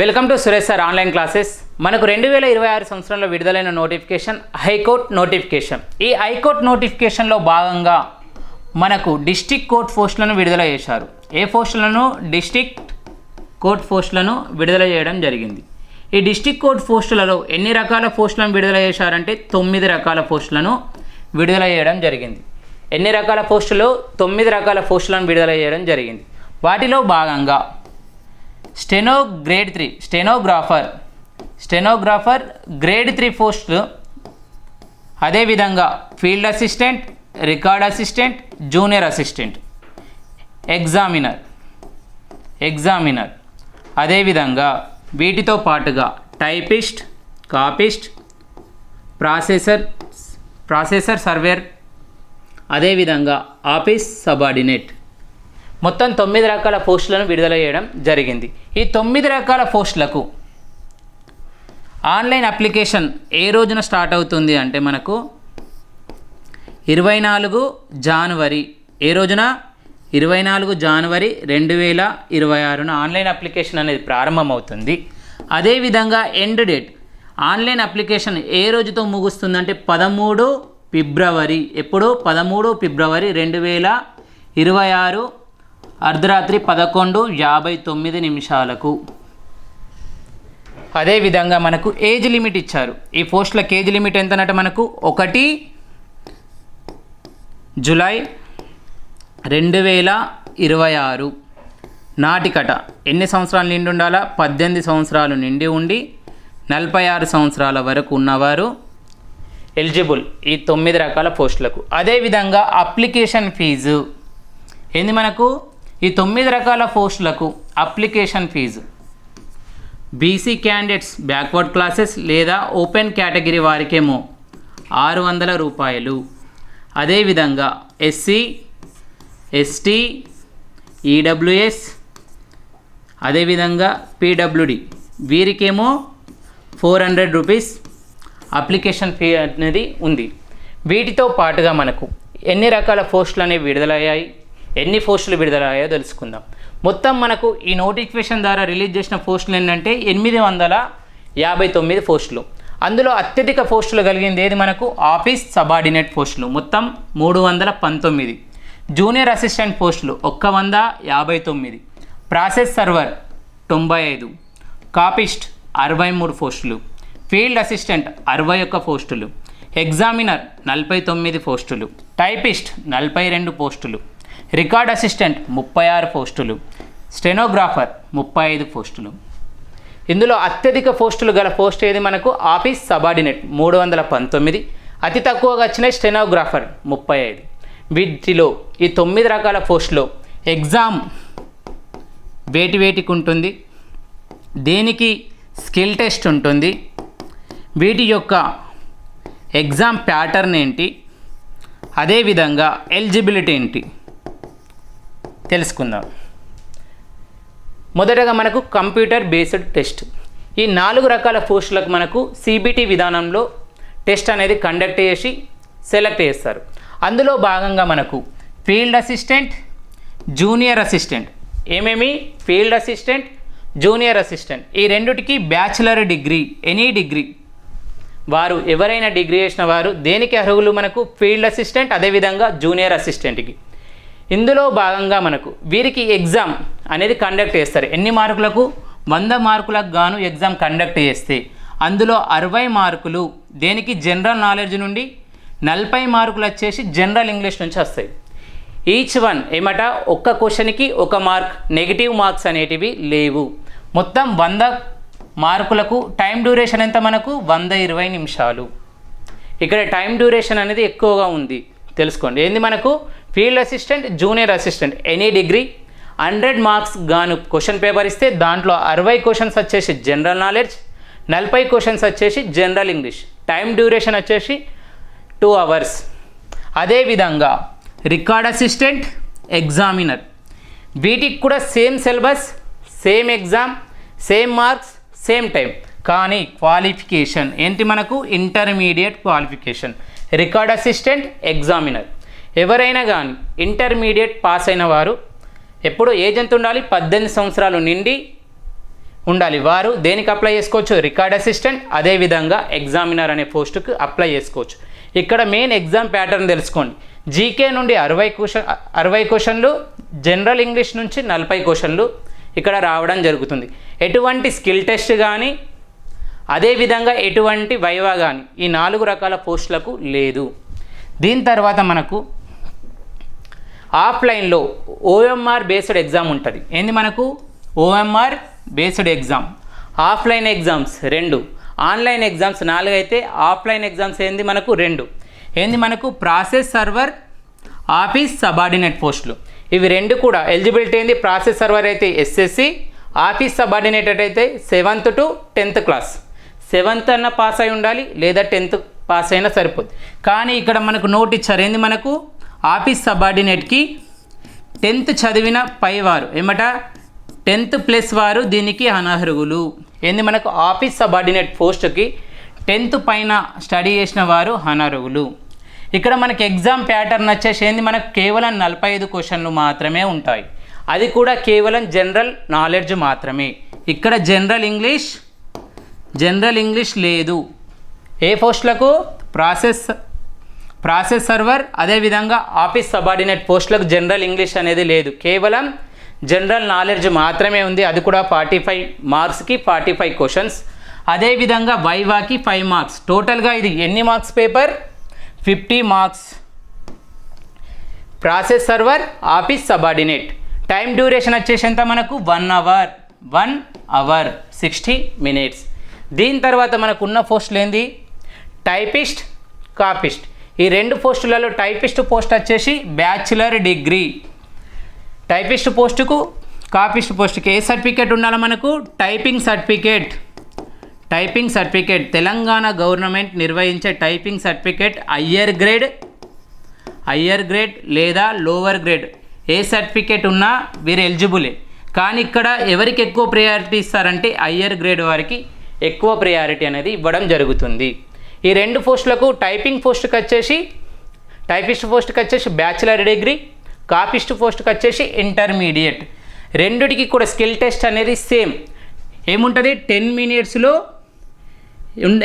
Welcome to Suresh sir online classes మనకు రెండు వేల ఇరవై ఆరు సంవత్సరంలో విడుదలైన నోటిఫికేషన్ హైకోర్ట్ నోటిఫికేషన్ ఈ హైకోర్ట్ నోటిఫికేషన్లో భాగంగా మనకు డిస్టిక్ కోర్ట్ పోస్టులను విడుదల చేశారు. ఏ పోస్టులను డిస్టిక్ కోర్ట్ పోస్టులను విడుదల చేయడం జరిగింది. ఈ డిస్టిక్ కోర్ట్ పోస్టులలో ఎన్ని రకాల పోస్టులను విడుదల చేశారంటే తొమ్మిది రకాల పోస్టులను విడుదల చేయడం జరిగింది. ఎన్ని రకాల పోస్టులు తొమ్మిది రకాల పోస్టులను విడుదల చేయడం జరిగింది. వాటిలో భాగంగా steno grade three stenographer. Stenographer grade three పోస్టులు అదేవిధంగా field assistant record assistant junior assistant. Examiner. Examiner. అదేవిధంగా వీటితో పాటుగా typist copyist processor processor server. అదేవిధంగా ఆఫీస్ సబార్డినేట్. మొత్తం తొమ్మిది రకాల పోస్టులను విడుదల చేయడం జరిగింది. ఈ తొమ్మిది రకాల పోస్టులకు ఆన్లైన్ అప్లికేషన్ ఏ రోజున స్టార్ట్ అవుతుంది అంటే మనకు ఇరవై నాలుగు జనవరి. ఏ రోజున? ఇరవై నాలుగు జనవరి రెండు వేల ఇరవై ఆరున ఆన్లైన్ అప్లికేషన్ అనేది ప్రారంభమవుతుంది. అదేవిధంగా ఎండ్ డేట్. ఆన్లైన్ అప్లికేషన్ ఏ రోజుతో ముగుస్తుందంటే పదమూడు ఫిబ్రవరి. ఎప్పుడు? పదమూడు ఫిబ్రవరి రెండు వేల ఇరవై ఆరు అర్ధరాత్రి పదకొండు యాభై తొమ్మిది నిమిషాలకు. అదేవిధంగా మనకు ఏజ్ లిమిట్ ఇచ్చారు. ఈ పోస్టులకు ఏజ్ లిమిట్ ఎంతనట మనకు? ఒకటి జులై రెండు వేల ఇరవై ఆరు నాటికట. ఎన్ని సంవత్సరాలు నిండి ఉండాలా? పద్దెనిమిది సంవత్సరాలు నిండి ఉండి నలభై ఆరు సంవత్సరాల వరకు ఉన్నవారు ఎలిజిబుల్ ఈ తొమ్మిది రకాల పోస్టులకు. అదేవిధంగా అప్లికేషన్ ఫీజు. ఏంది మనకు? ఈ తొమ్మిది రకాల పోస్టులకు application fee. BC candidates backward classes లేదా ఓపెన్ కేటగిరీ వారికేమో ఆరు వందల రూపాయలు. అదేవిధంగా ఎస్సీ ఎస్టీ ఈడబ్ల్యూఎస్ అదేవిధంగా PWD వీరికేమో four hundred rupees application fee అనేది ఉంది. వీటితో పాటుగా మనకు ఎన్ని రకాల పోస్టులు అనేవి విడుదలయ్యాయి? ఎన్ని పోస్టులు విడుదలయ్యాయో తెలుసుకుందాం. మొత్తం మనకు ఈ నోటిఫికేషన్ ద్వారా రిలీజ్ చేసిన పోస్టులు ఏంటంటే ఎనిమిది వందల యాభై తొమ్మిది పోస్టులు. అందులో అత్యధిక పోస్టులు కలిగింది ఏది మనకు? ఆఫీస్ సబార్డినేట్ పోస్టులు. మొత్తం మూడు వందల పంతొమ్మిది. జూనియర్ అసిస్టెంట్ పోస్టులు ఒక్క వంద యాభై తొమ్మిది. ప్రాసెస్ సర్వర్ తొంభై ఐదు. కాపిస్ట్ అరవై మూడు పోస్టులు. ఫీల్డ్ అసిస్టెంట్ అరవై ఒక్క పోస్టులు. ఎగ్జామినర్ నలభై తొమ్మిది పోస్టులు. టైపిస్ట్ నలభై రెండు పోస్టులు. రికార్డ్ అసిస్టెంట్ ముప్పై ఆరు పోస్టులు స్టెనోగ్రాఫర్ ముప్పై ఐదు పోస్టులు. ఇందులో అత్యధిక పోస్టులు గల పోస్ట్ ఏది మనకు? ఆఫీస్ సబార్డినేట్ మూడు వందల పంతొమ్మిది అతి తక్కువగా వచ్చిన స్టెనోగ్రాఫర్ ముప్పై ఐదు. వీటిలో ఈ తొమ్మిది రకాల పోస్టులో ఎగ్జామ్ వేటి వేటికి ఉంటుంది దేనికి స్కిల్ టెస్ట్ ఉంటుంది వీటి యొక్క ఎగ్జామ్ ప్యాటర్న్ ఏంటి అదేవిధంగా ఎలిజిబిలిటీ ఏంటి తెలుసుకుందాం. మొదటగా మనకు కంప్యూటర్ బేస్డ్ టెస్ట్. ఈ నాలుగు రకాల పోస్టులకు మనకు సిబిటి విధానంలో టెస్ట్ అనేది కండక్ట్ చేసి సెలెక్ట్ చేస్తారు. అందులో భాగంగా మనకు ఫీల్డ్ అసిస్టెంట్ జూనియర్ అసిస్టెంట్. ఏమేమి? Field assistant junior assistant. ఈ రెండుటికి బ్యాచిలర్ డిగ్రీ ఎనీ డిగ్రీ. వారు ఎవరైనా డిగ్రీ చేసిన వారు దేనికి అర్హులు? మనకు ఫీల్డ్ అసిస్టెంట్ అదేవిధంగా జూనియర్ అసిస్టెంట్కి. ఇందులో భాగంగా మనకు వీరికి ఎగ్జామ్ అనేది కండక్ట్ చేస్తారు. ఎన్ని మార్కులకు? వంద మార్కులకు గాను ఎగ్జామ్ కండక్ట్ చేస్తే. అందులో అరవై మార్కులు దేనికి? జనరల్ నాలెడ్జ్ నుండి నలభై మార్కులు వచ్చేసి జనరల్ ఇంగ్లీష్ నుంచి వస్తాయి. ఈచ్ వన్ ఏమట? ఒక్క క్వశ్చన్కి ఒక మార్క్. నెగిటివ్ మార్క్స్ అనేటివి లేవు. మొత్తం వంద మార్కులకు టైం డ్యూరేషన్ ఎంత మనకు? వంద ఇరవై నిమిషాలు. ఇక్కడ టైం డ్యూరేషన్ అనేది ఎక్కువగా ఉంది. తెలుసుకోండి. ఏంది మనకు? Field assistant junior assistant any degree. Hundred marks గాను క్వశ్చన్ పేపర్ ఇస్తే దాంట్లో అరవై క్వశ్చన్స్ వచ్చేసి జనరల్ నాలెడ్జ్ నలభై క్వశ్చన్స్ వచ్చేసి జనరల్ ఇంగ్లీష్. టైం డ్యూరేషన్ వచ్చేసి టూ అవర్స్. అదేవిధంగా రికార్డ్ అసిస్టెంట్ ఎగ్జామినర్. వీటికి కూడా same syllabus same exam same marks same time. కానీ క్వాలిఫికేషన్ ఏంటి మనకు? Intermediate qualification. Record assistant examiner. ఎవరైనా కానీ ఇంటర్మీడియట్ పాస్ అయిన వారు ఎప్పుడు ఏజ్ ఎంత ఉండాలి? పద్దెనిమిది సంవత్సరాలు నిండి ఉండాలి. వారు దేనికి అప్లై చేసుకోవచ్చు? రికార్డ్ అసిస్టెంట్ అదేవిధంగా ఎగ్జామినర్ అనే పోస్టుకు అప్లై చేసుకోవచ్చు. ఇక్కడ మెయిన్ ఎగ్జామ్ ప్యాటర్న్ తెలుసుకోండి. జీకే నుండి అరవై క్వశ్చన్ అరవై క్వశ్చన్లు జనరల్ ఇంగ్లీష్ నుంచి నలభై క్వశ్చన్లు ఇక్కడ రావడం జరుగుతుంది. ఎటువంటి స్కిల్ టెస్ట్ కానీ అదేవిధంగా ఎటువంటి వైవా కానీ ఈ నాలుగు రకాల పోస్టులకు లేదు. దీని తర్వాత మనకు ఆఫ్లైన్లో ఓఎంఆర్ బేస్డ్ ఎగ్జామ్ ఉంటుంది. ఏంది మనకు? OMR based exam. Offline exams రెండు. ఆన్లైన్ ఎగ్జామ్స్ నాలుగు అయితే ఆఫ్లైన్ ఎగ్జామ్స్ ఏంది మనకు? రెండు. ఏంది మనకు? ప్రాసెస్ సర్వర్ ఆఫీస్ సబార్డినేట్ పోస్టులు. ఇవి రెండు కూడా ఎలిజిబిలిటీ ఏంది? ప్రాసెస్ సర్వర్ అయితే ఎస్ఎస్సి ఆఫీస్ సబార్డినేటెడ్ అయితే seventh to tenth class. Seventh అన్న పాస్ అయి ఉండాలి లేదా టెన్త్ పాస్ అయినా సరిపోద్ది. కానీ ఇక్కడ మనకు నోట్ ఇచ్చారు. ఏంది మనకు? ఆఫీస్ సబార్డినేట్కి టెన్త్ చదివిన పైవారు ఏమట? టెన్త్ ప్లస్ వారు దీనికి అనర్హులు. ఏంది మనకు ఆఫీస్ సబార్డినేట్ పోస్ట్కి టెన్త్ పైన స్టడీ చేసిన వారు అనర్హులు. ఇక్కడ మనకి ఎగ్జామ్ ప్యాటర్న్ వచ్చేసి ఏంది? మనకు కేవలం నలభై ఐదు క్వశ్చన్లు మాత్రమే ఉంటాయి. అది కూడా కేవలం జనరల్ నాలెడ్జ్ మాత్రమే. ఇక్కడ జనరల్ ఇంగ్లీష్ జనరల్ ఇంగ్లీష్ లేదు. ఏ పోస్టులకు? ప్రాసెస్ ప్రాసెస్ సర్వర్ అదేవిధంగా ఆఫీస్ సబార్డినేట్ పోస్టులకు జనరల్ ఇంగ్లీష్ అనేది లేదు. కేవలం జనరల్ నాలెడ్జ్ మాత్రమే ఉంది. అది కూడా ఫార్టీ ఫైవ్ మార్క్స్కి ఫార్టీ ఫైవ్ క్వశ్చన్స్. అదేవిధంగా వైవాకి ఫైవ్ మార్క్స్. టోటల్గా ఇది ఎన్ని marks paper? Fifty marks. Process server office subordinate. Time duration వచ్చేసి ఎంత మనకు? One hour. One hour. Sixty minutes. దీని తర్వాత మనకున్న పోస్టులు ఏంది? Typist copyist. ఈ రెండు పోస్టులలో టైపిస్ట్ పోస్ట్ వచ్చేసి బ్యాచిలర్ డిగ్రీ. టైపిస్ట్ పోస్టుకు కాపిస్ట్ పోస్టుకి ఏ సర్టిఫికేట్ ఉండాలి మనకు? Typing certificate. Typing certificate. Telangana government నిర్వహించే typing certificate higher grade higher grade లేదా లోవర్ గ్రేడ్. ఏ సర్టిఫికేట్ ఉన్నా వీరు ఎలిజిబులే. కానీ ఇక్కడ ఎవరికి ఎక్కువ ప్రయారిటీ ఇస్తారంటే హయ్యర్ గ్రేడ్ వారికి ఎక్కువ ప్రయారిటీ అనేది ఇవ్వడం జరుగుతుంది. ఈ రెండు పోస్టులకు టైపింగ్ పోస్టుకి వచ్చేసి టైపిస్ట్ పోస్ట్కి వచ్చేసి బ్యాచిలర్ డిగ్రీ కాపిస్ట్ పోస్ట్కి వచ్చేసి ఇంటర్మీడియట్. రెండిటికి కూడా స్కిల్ టెస్ట్ అనేది సేమ్. ఏముంటుంది? టెన్ మినిట్స్లో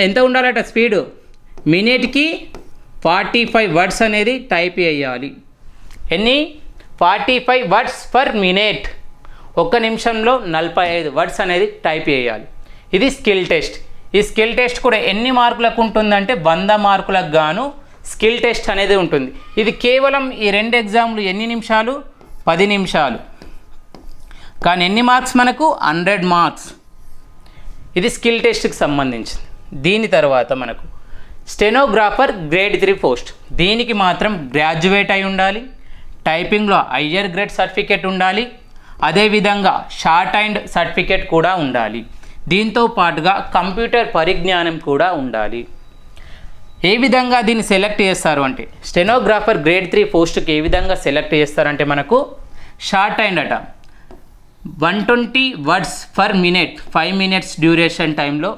ఎంత ఉండాలట స్పీడు? మినిట్కి ఫార్టీ ఫైవ్ వర్డ్స్ అనేది టైప్ చేయాలి. ఎన్ని? Forty five words per minute. ఒక్క నిమిషంలో నలభై ఐదు వర్డ్స్ అనేది టైప్ చేయాలి. ఇది స్కిల్ టెస్ట్. ఈ స్కిల్ టెస్ట్ కూడా ఎన్ని మార్కులకు ఉంటుందంటే వంద మార్కులకు గాను స్కిల్ టెస్ట్ అనేది ఉంటుంది. ఇది కేవలం ఈ రెండు ఎగ్జామ్లు ఎన్ని నిమిషాలు? పది నిమిషాలు. కానీ ఎన్ని మార్క్స్ మనకు? Hundred marks. ఇది స్కిల్ టెస్ట్కి సంబంధించింది. దీని తర్వాత మనకు స్టెనోగ్రాఫర్ గ్రేడ్ త్రీ పోస్ట్. దీనికి మాత్రం గ్రాడ్యుయేట్ అయి ఉండాలి. టైపింగ్లో హయ్యర్ గ్రేడ్ సర్టిఫికేట్ ఉండాలి. అదేవిధంగా షార్ట్ అండ్ సర్టిఫికేట్ కూడా ఉండాలి. దీంతో పాటుగా కంప్యూటర్ పరిజ్ఞానం కూడా ఉండాలి. ఏ విధంగా దీన్ని సెలెక్ట్ చేస్తారు అంటే స్టెనోగ్రాఫర్ గ్రేడ్ త్రీ పోస్ట్కి ఏ విధంగా సెలెక్ట్ చేస్తారంటే మనకు షార్ట్ అండ్ అట one twenty words per minute five minutes duration టైంలో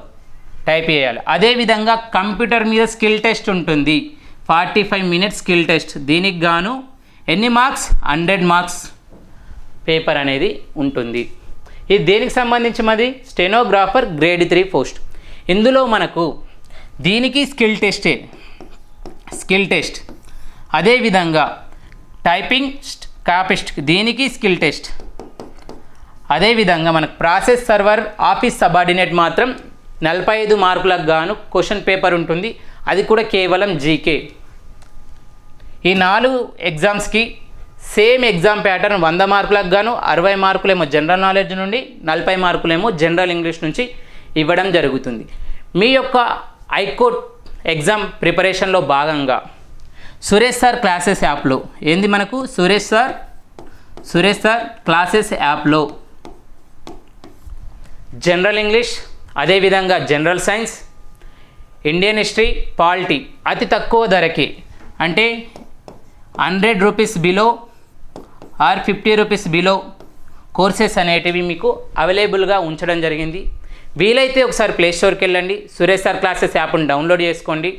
టైప్ చేయాలి. అదేవిధంగా కంప్యూటర్ మీద స్కిల్ టెస్ట్ ఉంటుంది. Forty five minutes skill test. దీనికి గాను ఎన్ని మార్క్స్? హండ్రెడ్ మార్క్స్ పేపర్ అనేది ఉంటుంది. ఇది దేనికి సంబంధించి మాది? Stenographer grade three post. ఇందులో మనకు దీనికి స్కిల్ టెస్టే. Skill test. అదేవిధంగా టైపింగ్ కాపిస్ట్. దీనికి స్కిల్ టెస్ట్. అదేవిధంగా మనకు ప్రాసెస్ సర్వర్ ఆఫీస్ సబార్డినేట్ మాత్రం నలభై ఐదు మార్కులకు గాను క్వశ్చన్ పేపర్ ఉంటుంది. అది కూడా కేవలం జీకే. ఈ నాలుగు ఎగ్జామ్స్కి సేమ్ ఎగ్జామ్ ప్యాటర్న్ వంద మార్కులకు గాను అరవై మార్కులేమో జనరల్ నాలెడ్జ్ నుండి నలభై మార్కులేమో జనరల్ ఇంగ్లీష్ నుంచి ఇవ్వడం జరుగుతుంది. మీ యొక్క హైకోర్ట్ ఎగ్జామ్ ప్రిపరేషన్లో భాగంగా సురేష్ సార్ క్లాసెస్ యాప్లో ఏంది మనకు? Suresh sir? Suresh sir classes యాప్లో. జనరల్ ఇంగ్లీష్ అదేవిధంగా general science Indian history polity అతి తక్కువ ధరకి. అంటే hundred rupees below or fifty rupees below courses అనేటివి మీకు అవైలబుల్గా ఉంచడం జరిగింది. వీలైతే ఒకసారి ప్లేస్టోర్కి వెళ్ళండి. సురేష్ సార్ క్లాసెస్ యాప్ను డౌన్లోడ్ చేసుకోండి.